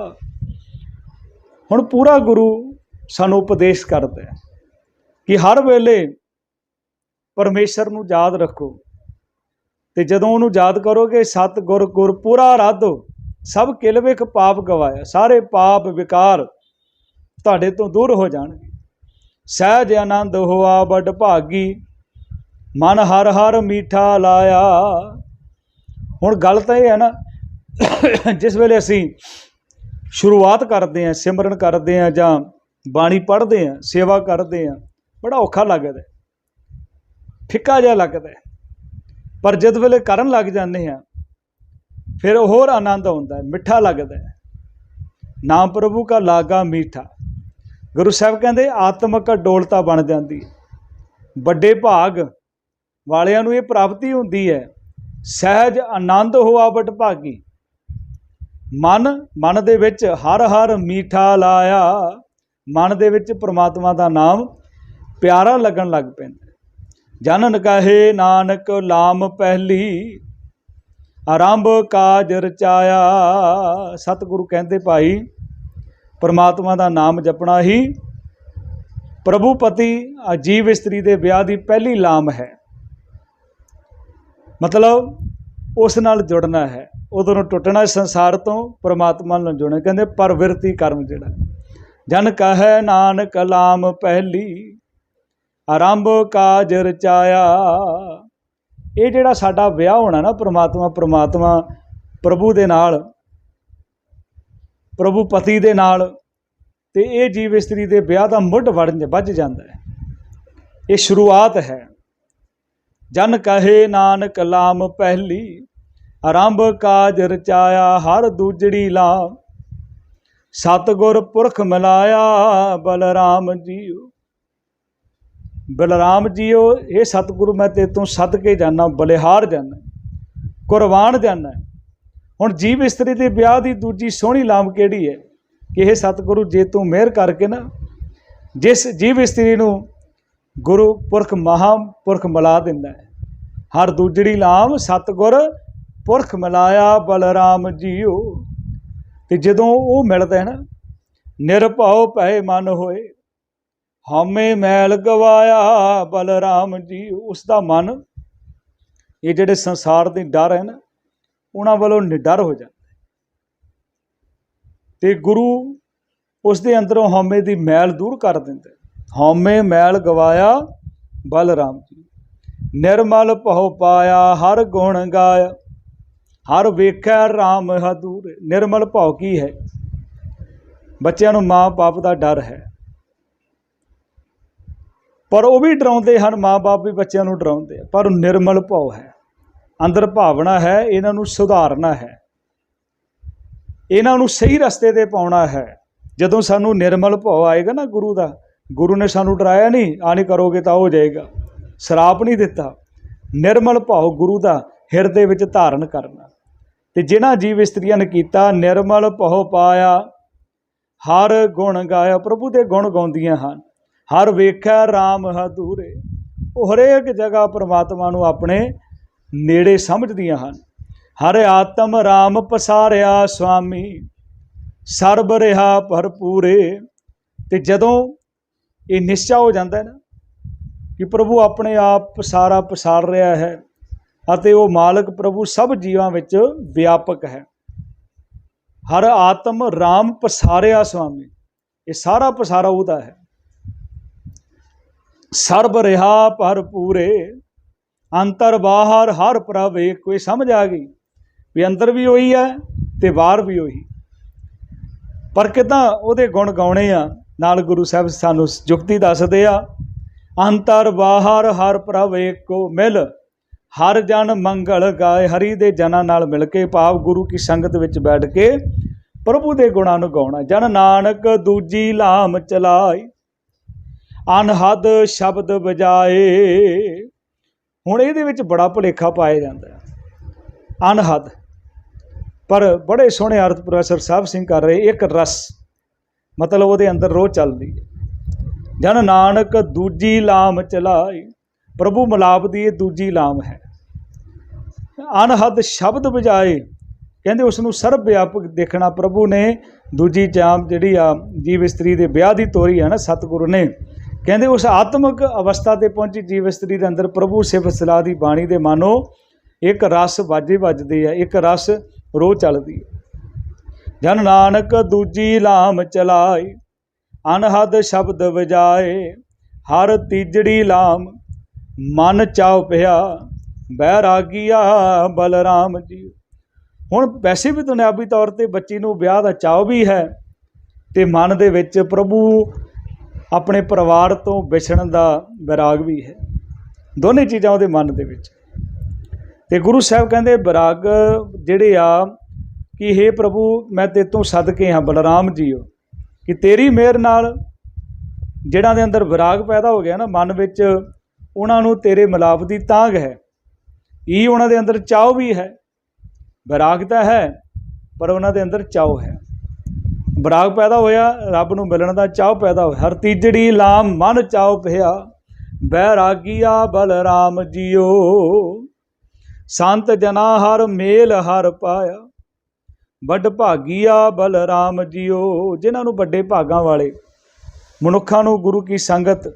ਹੁਣ ਪੂਰਾ ਗੁਰੂ ਸਾਨੂੰ ਉਪਦੇਸ਼ ਕਰਦਾ ਹੈ ਕਿ ਹਰ ਵੇਲੇ ਪਰਮੇਸ਼ਰ ਨੂੰ ਯਾਦ ਰੱਖੋ। ਤੇ ਜਦੋਂ ਉਹਨੂੰ ਯਾਦ ਕਰੋਗੇ ਸਤ ਗੁਰ ਗੁਰ ਪੂਰਾ ਸਭ ਕਿਲਵਿਖ ਪਾਪ ਗਵਾਇਆ ਸਾਰੇ ਪਾਪ ਵਿਕਾਰ ਤੁਹਾਡੇ ਤੋਂ ਦੂਰ ਹੋ ਜਾਣਗੇ। ਸਹਿਜ ਆਨੰਦ ਹੋਆ ਬੜ ਭਾਗੀ। ਮਨ ਹਰ ਹਰ ਮੀਠਾ ਲਾਇਆ। ਹੁਣ ਗੱਲ ਤਾਂ ਇਹ ਹੈ ਨਾ, ਜਿਸ ਵੇਲੇ ਅਸੀਂ ਸ਼ੁਰੂਆਤ ਕਰਦੇ ਹਾਂ, ਸਿਮਰਨ ਕਰਦੇ ਹਾਂ ਜਾਂ ਬਾਣੀ ਪੜ੍ਹਦੇ ਹਾਂ, ਸੇਵਾ ਕਰਦੇ ਹਾਂ, ਬੜਾ ਔਖਾ ਲੱਗਦਾ ਫਿੱਕਾ ਜਿਹਾ ਲੱਗਦਾ ਪਰ ਜਦ ਵੇਲੇ ਕਰਨ ਲੱਗ ਜਾਂਦੇ ਹਾਂ, ਫਿਰ ਹੋਰ ਆਨੰਦ ਆਉਂਦਾ ਹੈ, ਮਿੱਠਾ ਲੱਗਦਾ ਹੈ। ਨਾਮ ਪ੍ਰਭੂ ਕਾ ਲਾਗਾ ਮੀਠਾ। ਗੁਰੂ ਸਾਹਿਬ ਕਹਿੰਦੇ, ਆਤਮਕ ਡੋਲਤਾ ਬਣ ਜਾਂਦੀ ਹੈ। ਵੱਡੇ ਭਾਗ ਵਾਲਿਆਂ ਨੂੰ ਇਹ ਪ੍ਰਾਪਤੀ ਹੁੰਦੀ ਹੈ, ਸਹਿਜ ਆਨੰਦ ਹੋਆ ਬਟ ਭਾਗੀ। ਮਨ ਮਨ ਦੇ ਵਿੱਚ ਹਰ ਹਰ ਮੀਠਾ ਲਾਇਆ, ਮਨ ਦੇ ਵਿੱਚ ਪ੍ਰਮਾਤਮਾ ਦਾ ਨਾਮ ਪਿਆਰਾ ਲੱਗਣ ਲੱਗ ਪੈਂਦਾ ਜਨਨ ਕਹੇ ਨਾਨਕ ਲਾਮ ਪਹਿਲੀ, ਆਰੰਭ ਕਾਜ ਰਚਾਇਆ। ਸਤਿਗੁਰੂ ਕਹਿੰਦੇ ਭਾਈ, ਪਰਮਾਤਮਾ ਦਾ ਨਾਮ ਜਪਣਾ ਹੀ ਪ੍ਰਭੂ ਪਤੀ ਆ ਇਸਤਰੀ ਦੇ ਵਿਆਹ ਦੀ ਪਹਿਲੀ ਲਾਮ ਹੈ। ਮਤਲਬ ਉਸ ਨਾਲ ਜੁੜਨਾ ਹੈ। ਉਦੋਂ ਨੂੰ ਟੁੱਟਣਾ ਸੰਸਾਰ ਤੋਂ ਪਰਮਾਤਮਾ ਨਾਲ ਜੁੜਨਾ। ਕਹਿੰਦੇ ਪਰਵਿਰਤੀ ਕਰਮ ਜਿਹੜਾ ਜਨ ਕਹੈ ਨਾਨਕ ਲਾਮ ਪਹਿਲੀ ਆਰੰਭ ਕਾਜ ਰਚਾਇਆ ਇਹ ਜਿਹੜਾ ਸਾਡਾ ਵਿਆਹ ਹੋਣਾ ਨਾ ਪ੍ਰਮਾਤਮਾ ਪ੍ਰਮਾਤਮਾ ਪ੍ਰਭੂ ਦੇ ਨਾਲ, ਪ੍ਰਭੂ ਪਤੀ ਦੇ ਨਾਲ, ਤੇ ਇਹ ਜੀਵ ਇਸਤਰੀ ਦੇ ਵਿਆਹ ਦਾ ਮੁੱਢ ਵੜਨ ਵੱਜ ਜਾਂਦਾ ਹੈ। ਇਹ ਸ਼ੁਰੂਆਤ ਹੈ। ਜਨ ਕਹੇ ਨਾਨਕ ਲਾਮ ਪਹਿਲੀ, ਆਰੰਭ ਕਾਜ ਰਚਾਇਆ ਹਰ ਦੂਜੜੀ ਲਾਮ। ਸਤਗੁਰ ਪੁਰਖ ਮਿਲਾਇਆ ਬਲਰਾਮ ਜੀਓ ਬਲਰਾਮ ਜੀਓ ਇਹ ਸਤਿਗੁਰੂ, ਮੈਂ ਤੇ ਤੋਂ ਸੱਦ ਕੇ ਜਾਣਾ ਬਲਿਹਾਰ ਜਾਣਾ ਕੁਰਬਾਨ ਜਾਣਾ ਹੁਣ ਜੀਵ ਇਸਤਰੀ ਦੇ ਵਿਆਹ ਦੀ ਦੂਜੀ ਸੋਹਣੀ ਲਾਮ ਕਿਹੜੀ ਹੈ? ਕਿ ਇਹ ਸਤਿਗੁਰੂ, ਜੇ ਤੂੰ ਮਿਹਰ ਕਰਕੇ ਨਾ, ਜਿਸ ਜੀਵ ਇਸਤਰੀ ਨੂੰ ਗੁਰੂ ਪੁਰਖ ਮਹਾਂਪੁਰਖ ਮਿਲਾ ਦਿੰਦਾ ਹੈ, ਹਰ ਦੂਜੜੀ ਲਾਮ ਸਤਿਗੁਰ ਪੁਰਖ ਮਿਲਾਇਆ ਬਲਰਾਮ ਜੀਓ। ਤੇ ਜਦੋਂ ਉਹ ਮਿਲਦਾ ਹੈ ਨਾ, ਨਿਰਭਉ ਭੈ ਮਨ ਹੋਏ ਹਉਮੈ ਮੈਲ ਗਵਾਇਆ ਬਲਰਾਮ ਜੀ ਉਸ ਦਾ ਮਨ, ਇਹ ਜਿਹੜੇ ਸੰਸਾਰ ਦੇ ਡਰ ਹੈ ਨਾ ਉਹਨਾਂ ਵੱਲੋਂ ਨਿਡਰ ਹੋ ਜਾਂਦਾ ਹੈ। ਤੇ ਗੁਰੂ ਉਸ ਦੇ ਅੰਦਰੋਂ ਹਉਮੈ ਦੀ ਮੈਲ ਦੂਰ ਕਰ ਦਿੰਦਾ ਹੈ। ਹਉਮੈ ਮੈਲ ਗਵਾਇਆ ਬਲਰਾਮ ਜੀ ਨਿਰਮਲ ਭਉ ਪਾਇਆ ਹਰ ਗੁਣ ਗਾਇਆ, ਹਰ ਵੇਖੈ RAM ਹਦੂਰ ਨਿਰਮਲ ਭਉ ਕੀ ਹੈ ਬੱਚਿਆਂ ਨੂੰ ਮਾਂ ਬਾਪ ਦਾ ਡਰ ਹੈ ਪਰ ਉਹ ਵੀ ਡਰਾਉਂਦੇ ਹਨ ਮਾਪੇ ਵੀ ਬੱਚਿਆਂ ਨੂੰ ਡਰਾਉਂਦੇ ਆ। ਪਰ ਨਿਰਮਲ ਭਾਵ ਹੈ। ਅੰਦਰ ਭਾਵਨਾ ਹੈ, ਇਹਨਾਂ ਨੂੰ ਸੁਧਾਰਨਾ ਹੈ। ਇਹਨਾਂ ਨੂੰ ਸਹੀ ਰਸਤੇ ਤੇ ਪਾਉਣਾ ਹੈ। ਜਦੋਂ ਸਾਨੂੰ ਨਿਰਮਲ ਭਾਵ ਆਏਗਾ ਨਾ ਗੁਰੂ ਦਾ, ਗੁਰੂ ਨੇ ਸਾਨੂੰ ਡਰਾਇਆ ਨਹੀਂ ਆ ਨਹੀਂ ਕਰੋਗੇ ਤਾਂ ਹੋ ਜਾਏਗਾ। ਸਰਾਪ ਨਹੀਂ ਦਿੱਤਾ। ਨਿਰਮਲ ਭਾਵ ਗੁਰੂ ਦਾ ਹਿਰਦੇ ਵਿੱਚ ਧਾਰਨ ਕਰਨਾ। ਤੇ ਜਿਨ੍ਹਾਂ ਜੀਵ ਇਸਤਰੀਆਂ ਨੇ ਕੀਤਾ, ਨਿਰਮਲ ਭਾਵ ਪਾਇਆ, ਹਰ ਗੁਣ ਗਾਇਆ, ਪ੍ਰਭੂ ਦੇ ਗੁਣ ਗਾਉਂਦੀਆਂ ਹਨ। ਹਰ ਵੇਖਿਆ RAM ਹਦੂਰੇ ਉਹ ਹਰੇਕ ਜਗ੍ਹਾ ਪ੍ਰਮਾਤਮਾ ਨੂੰ ਆਪਣੇ ਨੇੜੇ ਸਮਝਦੀਆਂ ਹਨ। ਹਰ ਆਤਮ RAM ਪਸਾਰਿਆ ਸੁਆਮੀ ਸਰਬ ਰਿਹਾ ਭਰਪੂਰੇ। ਤੇ ਜਦੋਂ ਇਹ ਨਿਸ਼ਚਾ ਹੋ ਜਾਂਦਾ ਹੈ ਨਾ ਕਿ ਪ੍ਰਭੂ ਆਪਣੇ ਆਪ ਪਸਾਰਾ ਪਸਾਰ ਰਿਹਾ ਹੈ ਅਤੇ ਉਹ ਮਾਲਕ ਪ੍ਰਭੂ ਸਭ ਜੀਵਾਂ ਵਿੱਚ ਵਿਆਪਕ ਹੈ। ਹਰ ਆਤਮ ਰਾਮ ਪਸਾਰਿਆ ਸੁਆਮੀ ਇਹ ਸਾਰਾ ਪਸਾਰਾ ਉਹਦਾ ਹੈ। ਸਰਬ ਰਿਹਾ ਪਰ ਪੂਰੇ, ਅੰਤਰ ਬਾਹਰ ਹਰ ਪ੍ਰਭ ਏਕ ਕੋਈ ਸਮਝ ਆ ਗਈ ਵੀ ਅੰਦਰ ਵੀ ਉਹੀ ਹੈ ਤੇ ਬਾਹਰ ਵੀ ਉਹੀ। ਪਰ ਕਿਦਾਂ ਉਹਦੇ ਗੁਣ ਗਾਉਣੇ ਆ, ਨਾਲ ਗੁਰੂ ਸਾਹਿਬ ਸਾਨੂੰ ਜੁਗਤੀ ਦੱਸਦੇ ਆ, ਅੰਤਰ ਬਾਹਰ ਹਰ ਪ੍ਰਭ ਏਕੋ ਮਿਲ, ਹਰ ਜਨ ਮੰਗਲ ਗਾਏ, ਹਰੀ ਦੇ ਜਨਾਂ ਨਾਲ ਮਿਲ ਕੇ ਪਾਪ ਗੁਰੂ ਕੀ ਸੰਗਤ ਵਿੱਚ ਬੈਠ ਕੇ ਪ੍ਰਭੂ ਦੇ ਗੁਣਾਂ ਨੂੰ ਗਾਉਣਾ। ਜਨ ਨਾਨਕ ਦੂਜੀ ਲਾਮ ਚਲਾਈ ਅਨਹਦ ਸ਼ਬਦ ਬਜਾਏ ਹੁਣ ਇਹਦੇ ਵਿੱਚ ਬੜਾ ਭੁਲੇਖਾ ਪਾਇਆ ਜਾਂਦਾ ਹੈ। ਅਨਹਦ। ਪਰ ਬੜੇ ਸੋਹਣੇ ਅਰਥ ਪ੍ਰੋਫੈਸਰ ਸਾਹਿਬ ਸਿੰਘ ਕਰ ਰਹੇ, ਇੱਕ ਰਸ। ਮਤਲਬ ਉਹਦੇ ਅੰਦਰ ਰੋਹ ਚੱਲਦੀ ਹੈ। ਜਨ ਨਾਨਕ ਦੂਜੀ ਲਾਮ ਚਲਾਈ ਪ੍ਰਭੂ ਮਲਾਪ ਦੀ ਇਹ ਦੂਜੀ ਲਾਮ ਹੈ। ਅਨਹਦ ਸ਼ਬਦ ਬਜਾਏ ਕਹਿੰਦੇ ਉਸ ਨੂੰ ਸਰਬ ਵਿਆਪਕ ਦੇਖਣਾ ਪ੍ਰਭੂ ਨੇ। ਦੂਜੀ ਜਾਮ ਜਿਹੜੀ ਆ ਜੀਵ ਇਸਤਰੀ ਦੇ ਵਿਆਹ ਦੀ ਤੋਰੀ ਹੈ ਨਾ, ਸਤਿਗੁਰੂ ਨੇ ਕਹਿੰਦੇ ਉਸ ਆਤਮਿਕ ਅਵਸਥਾ ਤੇ ਪਹੁੰਚੀ ਜੀਵ ਇਸਤਰੀ ਦੇ ਅੰਦਰ ਪ੍ਰਭੂ ਸਿਫਤ ਸਲਾਹ ਦੀ ਬਾਣੀ ਦੇ ਮਾਨੋ, ਇੱਕ ਰਸ ਵਾਜੇ ਵੱਜਦੇ ਆ, ਇੱਕ ਰਸ ਰੋਹ ਚੱਲਦੀ ਹੈ ਜਨ ਨਾਨਕ ਦੂਜੀ ਲਾਮ ਚਲਾਈ ਅਨਹਦ ਸ਼ਬਦ ਵਜਾਏ, ਹਰ ਤੀਜੜੀ ਲਾਮ ਮਨ ਚਾਉ ਪਿਆ, ਬੈਰਾਗੀਆ ਬਲਰਾਮ ਜੀ ਹੁਣ ਵੈਸੇ ਵੀ ਦੁਨਿਆਵੀ ਤੌਰ ਤੇ ਬੱਚੀ ਨੂੰ ਵਿਆਹ ਦਾ ਚਾਅ ਵੀ ਹੈ ਤੇ ਮਨ ਦੇ ਵਿੱਚ ਪ੍ਰਭੂ ਆਪਣੇ ਪਰਿਵਾਰ ਤੋਂ ਵਿਛੜਨ ਦਾ ਵਿਰਾਗ ਵੀ ਹੈ। ਦੋਨੇ ਚੀਜ਼ਾਂ ਉਹਦੇ ਮਨ ਦੇ ਵਿੱਚ। ਤੇ ਗੁਰੂ ਸਾਹਿਬ ਕਹਿੰਦੇ, ਵਿਰਾਗ ਜਿਹੜੇ ਆ, ਕਿ हे ਪ੍ਰਭੂ, ਮੈਂ ਤੇ ਤੋਂ ਸਦਕੇ ਹਾਂ, ਬਲਰਾਮ ਜੀਓ। ਕਿ ਤੇਰੀ ਮਿਹਰ ਨਾਲ ਜਿਹੜਾ ਦੇ ਅੰਦਰ ਵਿਰਾਗ ਪੈਦਾ ਹੋ ਗਿਆ ਨਾ, ਮਨ ਵਿੱਚ ਉਹਨਾਂ ਨੂੰ ਤੇਰੇ ਮਿਲਾਪ ਦੀ ਤਾਂਗ ਹੈ। ਇਹ ਉਹਨਾਂ ਦੇ ਅੰਦਰ ਚਾਅ ਵੀ ਹੈ। ਵਿਰਾਗ ਤਾਂ ਹੈ, ਪਰ ਉਹਨਾਂ ਦੇ ਅੰਦਰ ਚਾਅ ਹੈ। ਵਿਰਾਗ ਪੈਦਾ ਹੋਇਆ, ਰੱਬ ਨੂੰ ਮਿਲਣ ਦਾ ਚਾਅ ਪੈਦਾ ਹੋਇਆ। ਹਰ ਤੀਜੜੀ ਲਾਮ ਮਨ ਚਾਉ ਪਿਆ, ਬੈਰਾਗੀਆ ਬਲਰਾਮ ਜੀਓ। ਸੰਤ ਜਨਾ ਹਰ ਮੇਲ ਹਰ ਪਾਇਆ, ਵੱਡ ਭਾਗੀਆ ਬਲਰਾਮ ਜੀਓ। ਜਿਨ੍ਹਾਂ ਨੂੰ ਵੱਡੇ ਭਾਗਾਂ ਵਾਲੇ ਮਨੁੱਖਾਂ ਨੂੰ ਗੁਰੂ ਕੀ ਸੰਗਤ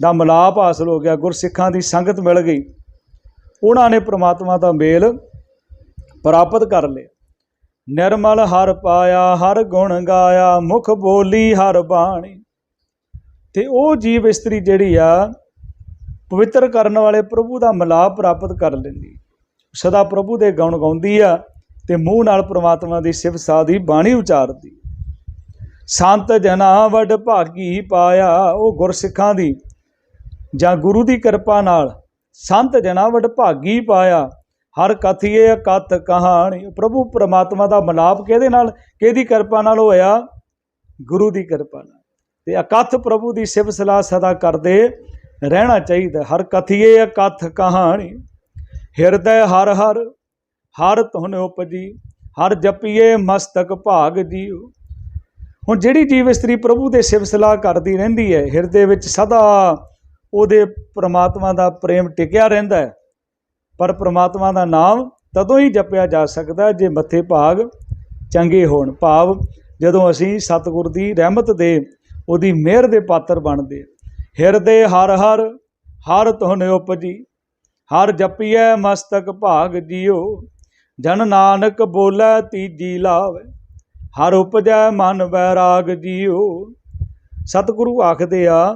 ਦਾ ਮਿਲਾਪ ਹਾਸਲ ਹੋ ਗਿਆ, ਗੁਰਸਿੱਖਾਂ ਦੀ ਸੰਗਤ ਮਿਲ ਗਈ, ਉਹਨਾਂ ਨੇ ਪ੍ਰਮਾਤਮਾ ਦਾ ਮੇਲ ਪ੍ਰਾਪਤ ਕਰ ਲਿਆ। ਨਿਰਮਲ ਹਰ ਪਾਇਆ, ਹਰ ਗੁਣ ਗਾਇਆ, ਮੁਖ ਬੋਲੀ ਹਰ ਬਾਣੀ। ਤੇ ਉਹ ਜੀਵ ਇਸਤਰੀ ਜਿਹੜੀ ਆ, ਪਵਿੱਤਰ ਕਰਨ ਵਾਲੇ ਪ੍ਰਭੂ ਦਾ ਮਿਲਾਪ ਪ੍ਰਾਪਤ ਕਰ ਲੈਂਦੀ। ਸਦਾ ਪ੍ਰਭੂ ਦੇ ਗੁਣ ਗਾਉਂਦੀ ਆ ਤੇ ਮੂੰਹ ਨਾਲ ਪ੍ਰਮਾਤਮਾ ਦੀ ਸਿਫਤ ਸਾਦੀ ਬਾਣੀ ਉਚਾਰਦੀ। ਸੰਤ ਜਨਾ ਵਡ ਭਾਗੀ ਪਾਇਆ, ਉਹ ਗੁਰਸਿੱਖਾਂ ਦੀ ਜਾਂ ਗੁਰੂ ਦੀ ਕਿਰਪਾ ਨਾਲ ਸੰਤ ਜਨਾ ਵਡ ਭਾਗੀ ਪਾਇਆ ਹਰ ਕਥੀਏ ਕਥ ਕਹਾਣੀ। ਪ੍ਰਭੂ ਪ੍ਰਮਾਤਮਾ ਦਾ ਮਲਾਪ ਕਿਹਦੇ ਨਾਲ? ਕਿਹਦੀ ਕਿਰਪਾ ਨਾਲ ਹੋਇਆ? ਗੁਰੂ ਦੀ ਕਿਰਪਾ ਨਾਲ। ਤੇ ਅਕਥ ਪ੍ਰਭੂ ਦੀ ਸਿਫਤ ਸਲਾਹ ਸਦਾ ਕਰਦੇ ਰਹਿਣਾ ਚਾਹੀਦਾ। ਹਰ ਕਥੀਏ ਕਥ ਕਹਾਣੀ। ਹਿਰਦੈ ਹਰ ਹਰ ਹਰ ਧੁਨ ਉਪਜੀ, ਹਰ ਜਪੀਏ ਮਸਤਕ ਭਾਗ ਜੀਉ। ਹੁਣ ਜਿਹੜੀ ਜੀਵ ਇਸਤਰੀ ਪ੍ਰਭੂ ਦੇ ਸਿਫਤ ਸਲਾਹ ਕਰਦੀ ਰਹਿੰਦੀ ਹੈ, ਹਿਰਦੇ ਵਿੱਚ ਸਦਾ ਉਹਦੇ ਪ੍ਰਮਾਤਮਾ ਦਾ ਪ੍ਰੇਮ ਟਿਕਿਆ ਰਹਿੰਦਾ ਹੈ। ਪਰ ਪ੍ਰਮਾਤਮਾ ਦਾ ਨਾਮ ਤਦੋਂ ਹੀ ਜਪਿਆ ਜਾ ਸਕਦਾ ਜੇ ਮੱਥੇ ਭਾਗ ਚੰਗੇ ਹੋਣ। ਭਾਵ ਜਦੋਂ ਅਸੀਂ ਸਤਿਗੁਰ ਦੀ ਰਹਿਮਤ ਦੇ, ਉਹਦੀ ਮਿਹਰ ਦੇ ਪਾਤਰ ਬਣਦੇ ਹਿਰਦੇ ਹਰ ਹਰ ਹਰ ਧੁਨ ਉਪਜੀ। ਹਰ ਜਪੀਐ ਮਸਤਕ ਭਾਗ ਜੀਓ ਜਨ ਨਾਨਕ ਬੋਲੇ ਤੀਜੀ ਲਾਵੇ। ਹਰ ਉਪਜੈ ਮਨ ਬੈਰਾਗ ਜੀਓ ਸਤਿਗੁਰੂ ਆਖਦੇ ਆ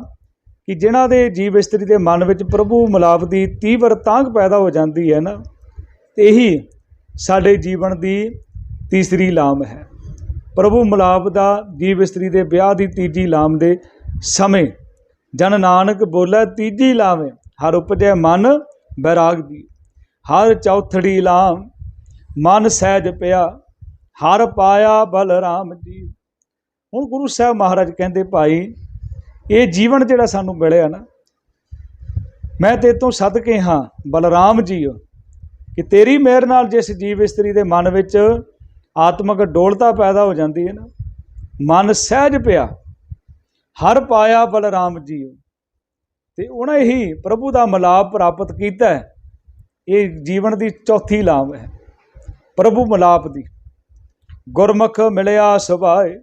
ਕਿ ਜਿਨ੍ਹਾਂ ਦੇ ਜੀਵ ਇਸਤਰੀ ਦੇ ਮਨ ਵਿੱਚ ਪ੍ਰਭੂ ਮਿਲਾਪ ਦੀ ਤੀਵਰ ਤਾਂਗ ਪੈਦਾ ਹੋ ਜਾਂਦੀ ਹੈ ਨਾ, ਤੇ ਇਹੀ ਸਾਡੇ ਜੀਵਨ ਦੀ ਤੀਸਰੀ ਲਾਮ ਹੈ। ਪ੍ਰਭੂ ਮਿਲਾਪ ਦਾ ਜੀਵ ਇਸਤਰੀ ਦੇ ਵਿਆਹ ਦੀ ਤੀਜੀ ਲਾਮ ਦੇ ਸਮੇਂ ਜਨ ਨਾਨਕ ਬੋਲੇ ਤੀਜੀ ਲਾਵੇਂ ਹਰ ਉਪਜੈ ਮਨ ਬੈਰਾਗ ਦੀ, ਹਰ ਚੌਥੜੀ ਲਾਮ ਮਨ ਸਹਿਜ ਪਿਆ, ਹਰ ਪਾਇਆ ਬਲਰਾਮ ਜੀ। ਹੁਣ ਗੁਰੂ ਸਾਹਿਬ ਮਹਾਰਾਜ ਕਹਿੰਦੇ, ਭਾਈ ਇਹ ਜੀਵਨ ਜਿਹੜਾ ਸਾਨੂੰ ਮਿਲਿਆ ਨਾ, ਮੈਂ ਤੇ ਤੋਂ ਸਦਕੇ ਹਾਂ, ਬਲਰਾਮ ਜੀਓ, ਕਿ ਤੇਰੀ ਮਿਹਰ ਨਾਲ ਜਿਸ ਜੀਵ ਇਸਤਰੀ ਦੇ ਮਨ ਵਿੱਚ ਆਤਮਿਕ ਡੋਲਤਾ ਪੈਦਾ ਹੋ ਜਾਂਦੀ ਹੈ ਨਾ, ਮਨ ਸਹਿਜ ਪਿਆ, ਹਰ ਪਾਇਆ ਬਲਰਾਮ ਜੀਓ। ਤੇ ਉਹਨੇ ਹੀ ਪ੍ਰਭੂ ਦਾ ਮਲਾਪ ਪ੍ਰਾਪਤ ਕੀਤਾ ਇਹ ਜੀਵਨ ਦੀ ਚੌਥੀ ਲਾਭ ਹੈ, ਪ੍ਰਭੂ ਮਲਾਪ ਦੀ। ਗੁਰਮੁਖ ਮਿਲਿਆ ਸੁਭਾਏ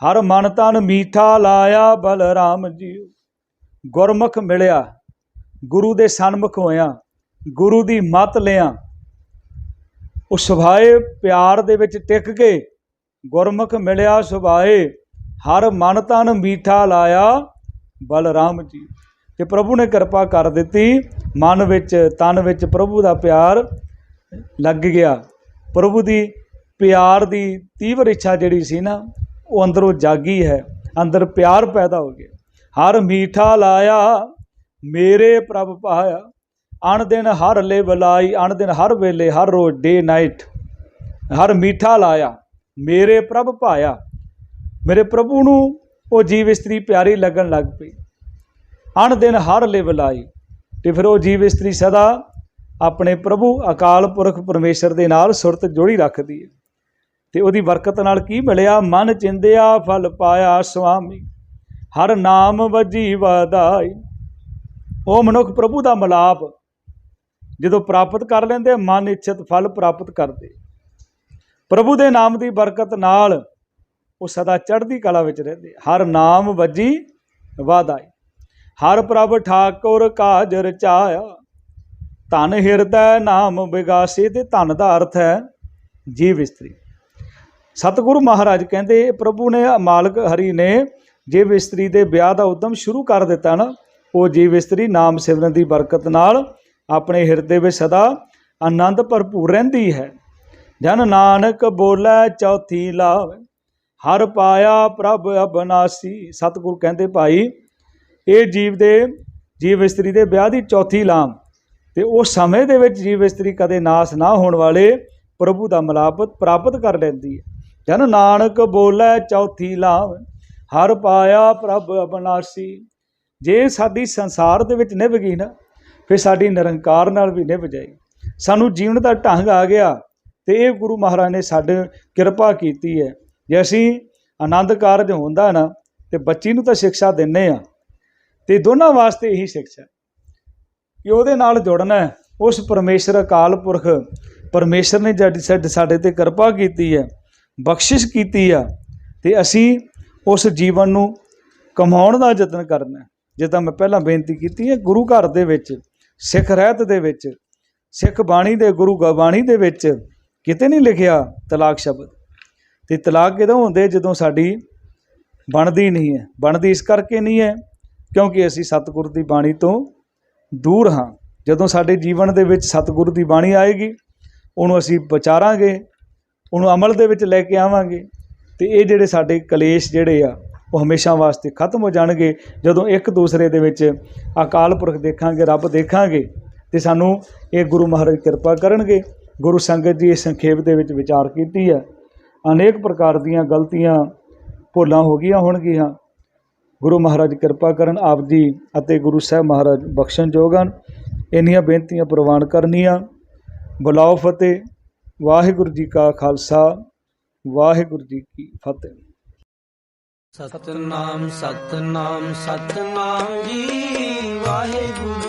ਹਰ ਮਨ ਤਨ ਮੀਠਾ ਲਾਇਆ ਬਲਰਾਮ ਜੀ ਗੁਰਮੁਖ ਮਿਲਿਆ, ਗੁਰੂ ਦੇ ਸਨਮੁਖ ਹੋਇਆ, ਗੁਰੂ ਦੀ ਮਤ ਲਿਆ। ਉਹ ਸੁਭਾਏ ਪਿਆਰ ਦੇ ਵਿੱਚ ਟਿਕ ਕੇ ਗੁਰਮੁਖ ਮਿਲਿਆ ਸੁਭਾਏ, ਹਰ ਮਨ ਤਨ ਮੀਠਾ ਲਾਇਆ ਬਲਰਾਮ ਜੀ ਤੇ ਪ੍ਰਭੂ ਨੇ ਕਿਰਪਾ ਕਰ ਦਿੱਤੀ, ਮਨ ਵਿੱਚ, ਤਨ ਵਿੱਚ ਪ੍ਰਭੂ ਦਾ ਪਿਆਰ ਲੱਗ ਗਿਆ। ਪ੍ਰਭੂ ਦੀ ਪਿਆਰ ਦੀ ਤੀਵਰ ਇੱਛਾ ਜਿਹੜੀ ਸੀ ਨਾ ਉਹ ਅੰਦਰੋਂ ਜਾਗੀ ਹੈ, ਅੰਦਰ ਪਿਆਰ ਪੈਦਾ ਹੋ ਗਿਆ। ਹਰ ਮੀਠਾ ਲਾਇਆ, ਮੇਰੇ ਪ੍ਰਭ ਪਾਇਆ। ਅਣ ਦਿਨ ਹਰ ਲੈ ਬਲਾਈ ਅਣ ਦਿਨ ਹਰ ਵੇਲੇ, ਹਰ ਰੋਜ਼ ਡੇ ਨਾਈਟ। ਹਰ ਮੀਠਾ ਲਾਇਆ, ਮੇਰੇ ਪ੍ਰਭ ਪਾਇਆ। ਮੇਰੇ ਪ੍ਰਭੂ ਨੂੰ ਉਹ ਜੀਵ ਇਸਤਰੀ ਪਿਆਰੀ ਲੱਗਣ ਲੱਗ ਪਈ। ਅਣ ਦਿਨ ਹਰ ਲੈ ਬਲਾਈ ਤੇ ਫਿਰ ਉਹ ਜੀਵ ਇਸਤਰੀ ਸਦਾ ਆਪਣੇ ਪ੍ਰਭੂ ਅਕਾਲ ਪੁਰਖ ਪਰਮੇਸ਼ਰ ਦੇ ਨਾਲ ਸੁਰਤ ਜੋੜੀ ਰੱਖਦੀ ਹੈ। ਤੇ ਉਹਦੀ ਬਰਕਤ ਨਾਲ ਕੀ ਮਿਲਿਆ? ਮਨ ਚਿੰਦਿਆ, ਫਲ ਪਾਇਆ ਸੁਆਮੀ, ਹਰ ਨਾਮ ਵਜੀ ਵਧਾਈ। ਉਹ ਮਨੁੱਖ ਪ੍ਰਭੂ ਦਾ ਮਲਾਪ ਜਦੋਂ ਪ੍ਰਾਪਤ ਕਰ ਲੈਂਦੇ, ਮਨ ਇੱਛਤ ਫਲ ਪ੍ਰਾਪਤ ਕਰਦੇ। ਪ੍ਰਭੂ ਦੇ ਨਾਮ ਦੀ ਬਰਕਤ ਨਾਲ ਉਹ ਸਦਾ ਚੜ੍ਹਦੀ ਕਲਾ ਵਿੱਚ ਰਹਿੰਦੇ। ਹਰ ਨਾਮ ਵਜੀ ਵਧਾਈ। ਹਰ ਪ੍ਰਭ ਠਾਕੁਰ ਕਾਜ ਰਚਾਇਆ ਧਨ ਹਿਰਦੈ ਨਾਮ ਵਿਗਾਸੀ ਤੇ ਧਨ ਦਾ ਅਰਥ ਹੈ ਜੀਵ ਇਸਤਰੀ। ਸਤਿਗੁਰੂ ਮਹਾਰਾਜ ਕਹਿੰਦੇ, ਪ੍ਰਭੂ ਨੇ ਮਾਲਕ ਹਰੀ ਨੇ ਜੀਵ ਇਸਤਰੀ ਦੇ ਵਿਆਹ ਦਾ ਉਦਮ ਸ਼ੁਰੂ ਕਰ ਦਿੱਤਾ ਨਾ, ਉਹ ਜੀਵ ਇਸਤਰੀ ਨਾਮ ਸਿਮਰਨ ਦੀ ਬਰਕਤ ਨਾਲ ਆਪਣੇ ਹਿਰਦੇ ਵਿੱਚ ਸਦਾ ਆਨੰਦ ਭਰਪੂਰ ਰਹਿੰਦੀ ਹੈ। ਜਨ ਨਾਨਕ ਬੋਲੇ ਚੌਥੀ ਲਾਵੇ ਹਰ ਪਾਇਆ ਪ੍ਰਭ ਅਬਨਾਸੀ। ਸਤਿਗੁਰ ਕਹਿੰਦੇ, ਭਾਈ, ਇਹ ਜੀਵ ਦੇ ਜੀਵ ਇਸਤਰੀ ਦੇ ਵਿਆਹ ਦੀ ਚੌਥੀ ਲਾਮ, ਤੇ ਉਸ ਸਮੇਂ ਦੇ ਵਿੱਚ ਜੀਵ ਇਸਤਰੀ ਕਦੇ ਨਾਸ ਨਾ ਹੋਣ ਵਾਲੇ ਪ੍ਰਭੂ ਦਾ ਮਲਾਪ ਪ੍ਰਾਪਤ ਕਰ ਲੈਂਦੀ ਹੈ। ਜਨ ਨਾਨਕ ਬੋਲੇ ਚੌਥੀ ਲਾਮ ਹਰ ਪਾਇਆ ਪ੍ਰਭ ਅਬਨਾਸੀ। ਜੇ ਸਾਡੀ ਸੰਸਾਰ ਦੇ ਵਿੱਚ ਨਿਭ ਗਈ ਨਾ, ਫਿਰ ਸਾਡੀ ਨਿਰੰਕਾਰ ਨਾਲ ਵੀ ਨਿਭ ਜਾਏਗੀ ਸਾਨੂੰ ਜੀਵਨ ਦਾ ਢੰਗ ਆ ਗਿਆ ਤੇ ਇਹ ਗੁਰੂ ਮਹਾਰਾਜ ਨੇ ਸਾਡੇ ਕਿਰਪਾ ਕੀਤੀ ਹੈ। ਜੇ ਅਸੀਂ ਆਨੰਦ ਕਾਰਜ ਹੁੰਦਾ ਨਾ, ਤੇ ਬੱਚੀ ਨੂੰ ਤਾਂ ਸਿੱਖਿਆ ਦਿੰਨੇ ਆ। ਤੇ ਦੋਨਾਂ ਵਾਸਤੇ ਇਹੀ ਸਿੱਖਿਆ। ਕਿ ਉਹਦੇ ਨਾਲ ਜੁੜਨਾ ਉਸ ਪਰਮੇਸ਼ਰ ਅਕਾਲ ਪੁਰਖ ਪਰਮੇਸ਼ਰ ਨੇ ਜਦ ਸਾਡੇ ਤੇ ਕਿਰਪਾ ਕੀਤੀ ਹੈ। ਬਖਸ਼ਿਸ਼ ਕੀਤੀ ਆ ਤੇ ਅਸੀਂ ਉਸ ਜੀਵਨ ਨੂੰ ਕਮਾਉਣ ਦਾ ਯਤਨ ਕਰਨਾ ਜਿੱਦਾਂ ਮੈਂ ਪਹਿਲਾਂ ਬੇਨਤੀ ਕੀਤੀ ਹੈ, ਗੁਰੂ ਘਰ ਦੇ ਵਿੱਚ, ਸਿੱਖ ਰਹਿਤ ਦੇ ਵਿੱਚ, ਸਿੱਖ ਬਾਣੀ ਦੇ ਗੁਰੂ ਬਾਣੀ ਦੇ ਵਿੱਚ ਕਿਤੇ ਨਹੀਂ ਲਿਖਿਆ ਤਲਾਕ ਸ਼ਬਦ। ਤੇ ਤਲਾਕ ਕਿਦੋਂ ਹੁੰਦੇ? ਜਦੋਂ ਸਾਡੀ ਬਣਦੀ ਨਹੀਂ ਹੈ। ਬਣਦੀ ਇਸ ਕਰਕੇ ਨਹੀਂ ਹੈ ਕਿਉਂਕਿ ਅਸੀਂ ਸਤਿਗੁਰ ਦੀ ਬਾਣੀ ਤੋਂ ਦੂਰ ਹਾਂ। ਜਦੋਂ ਸਾਡੇ ਜੀਵਨ ਦੇ ਵਿੱਚ ਸਤਿਗੁਰ ਦੀ ਬਾਣੀ ਆਏਗੀ, ਉਹਨੂੰ ਅਸੀਂ ਵਿਚਾਰਾਂਗੇ ਉਹਨੂੰ ਅਮਲ ਦੇ ਵਿੱਚ ਲੈ ਕੇ ਆਵਾਂਗੇ। ਤੇ ਇਹ ਜਿਹੜੇ ਸਾਡੇ ਕਲੇਸ਼ ਜਿਹੜੇ ਆ, ਉਹ ਹਮੇਸ਼ਾ ਵਾਸਤੇ ਖਤਮ ਹੋ ਜਾਣਗੇ। ਜਦੋਂ ਇੱਕ ਦੂਸਰੇ ਦੇ ਵਿੱਚ ਅਕਾਲ ਪੁਰਖ ਦੇਖਾਂਗੇ, ਰੱਬ ਦੇਖਾਂਗੇ, ਤੇ ਸਾਨੂੰ ਇਹ ਗੁਰੂ ਮਹਾਰਾਜ ਕਿਰਪਾ ਕਰਨਗੇ। ਗੁਰੂ ਸੰਗਤ ਜੀ ਇਸ ਸੰਖੇਪ ਦੇ ਵਿੱਚ ਵਿਚਾਰ ਕੀਤੀ ਹੈ ਅਨੇਕ ਪ੍ਰਕਾਰ ਦੀਆਂ ਗਲਤੀਆਂ ਭੁੱਲਾਂ ਹੋ ਗਈਆਂ ਹੋਣਗੀਆਂ। ਗੁਰੂ ਮਹਾਰਾਜ ਕਿਰਪਾ ਕਰਨ ਆਪ ਜੀ ਅਤੇ ਗੁਰੂ ਸਾਹਿਬ ਮਹਾਰਾਜ ਬਖਸ਼ਣ ਜੋਗਨ ਇੰਨੀਆਂ ਬੇਨਤੀਆਂ ਪ੍ਰਵਾਨ ਕਰਨੀਆਂ। ਬੁਲਾਓ ਫਤਿਹ। ਵਾਹਿਗੁਰੂ ਜੀ ਕਾ ਖਾਲਸਾ ਵਾਹਿਗੁਰੂ ਜੀ ਕੀ ਫਤਿਹ। ਸਤਨਾਮ ਸਤਨਾਮ ਸਤਨਾਮ ਜੀ ਵਾਹਿਗੁਰੂ